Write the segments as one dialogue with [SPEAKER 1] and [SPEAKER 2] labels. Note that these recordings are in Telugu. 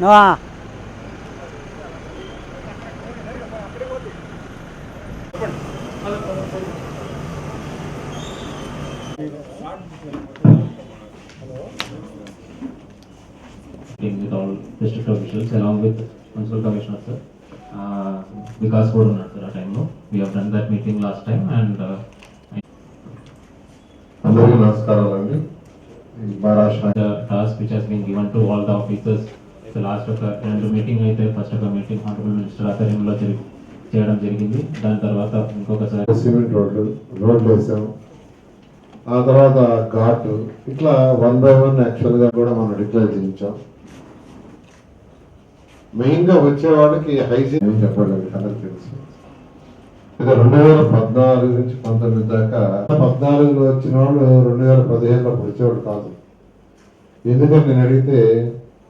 [SPEAKER 1] నువ్వా?
[SPEAKER 2] Meeting with all district officials along with municipal commissioner sir. Uh, Vikas కూడా ఉన్నారు సార్ ఆ టైంలో we have done that meeting last time and
[SPEAKER 3] అందరికీ నమస్కారాలు అండి Maharashtra
[SPEAKER 2] task which has been given to all the officers last ఒక రెండు మీటింగ్ అయితే ఫస్ట్ ఒక మీటింగ్ హానరబుల్ మినిస్టర్ ఆధ్వర్యంలో జరిగి చేయడం జరిగింది. దాని తర్వాత ఇంకొకసారి
[SPEAKER 3] సిమెంట్ రోడ్డు రోడ్లు వేసాం. ఆ తర్వాత ఘాటు ఇట్లా వన్ బై వన్ యాక్చువల్గా కూడా మనం డిక్లేర్ చేయించాం. మెయిన్గా వచ్చే వాళ్ళకి హైజీన్ ఏం చెప్పలేదు అందరికి తెలుసు. ఇక రెండు వేల పద్నాలుగు నుంచి పంతొమ్మిది దాకా పద్నాలుగులో వచ్చిన వాళ్ళు రెండు వేల పదిహేనులో వచ్చేవాడు కాదు. ఎందుకంటే నేను అడిగితే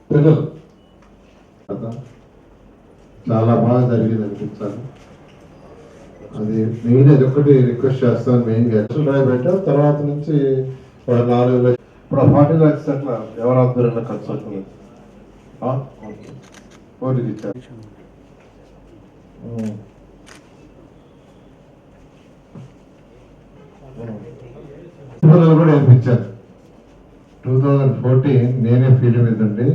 [SPEAKER 3] పిల్లలు చాలా బాగా జరిగింది అనిపించాలి అది మెయిన్ అది ఒకటి రిక్వెస్ట్ చేస్తాను మెయిన్ ఎక్సల్ డ్రైవ్ పెట్టాం తర్వాత నుంచి ఒక నాలుగు లక్ష- ఇప్పుడు ఫార్టీ ల్యాక్స్ అట్లా ఎవరు ఆధ్వర్యంలో ఖర్చు అవుతుంది. కోటికి ఇచ్చారు కూడా నేర్పించాను టూ థౌజండ్ ఫోర్టీన్ నేనే ఫీల్డ్ మీద ఉండి